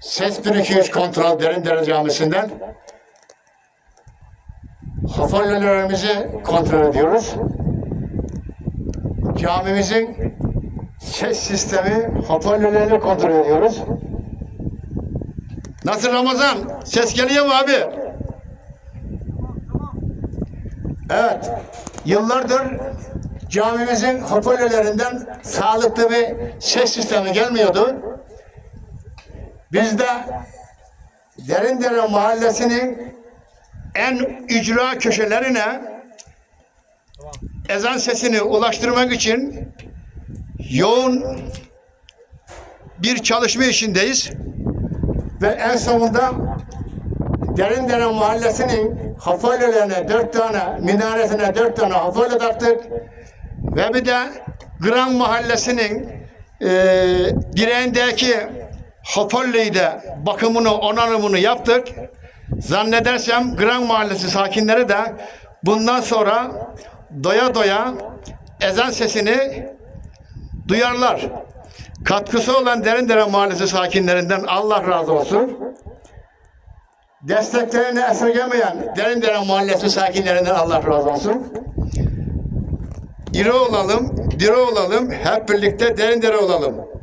Ses 1-2-3 kontrol Derindere Camisi'nden hoparlörlerimizi kontrol ediyoruz. Camimizin ses sistemi hoparlörlerini kontrol ediyoruz. Nasıl Ramazan? Ses geliyor mu abi? Evet. Yıllardır camimizin hoparlörlerinden sağlıklı bir ses sistemi gelmiyordu. Biz de Derindere Mahallesi'nin en ücra köşelerine ezan sesini ulaştırmak için yoğun bir çalışma işindeyiz. Ve en sonunda Derindere Mahallesi'nin hoparlörlerine dört tane, minaresine dört tane hoparlör taktık. Ve bir de Gran Mahallesi'nin e, direğindeki hoparlörü de bakımını, onarımını yaptık. Zannedersem Gran Mahallesi sakinleri de bundan sonra doya doya ezan sesini duyarlar. Katkısı olan Derindere Mahallesi sakinlerinden Allah razı olsun. Desteklerini esirgemeyen Derindere Mahallesi sakinlerinden Allah razı olsun. İri olalım, diri olalım, hep birlikte Derindere olalım.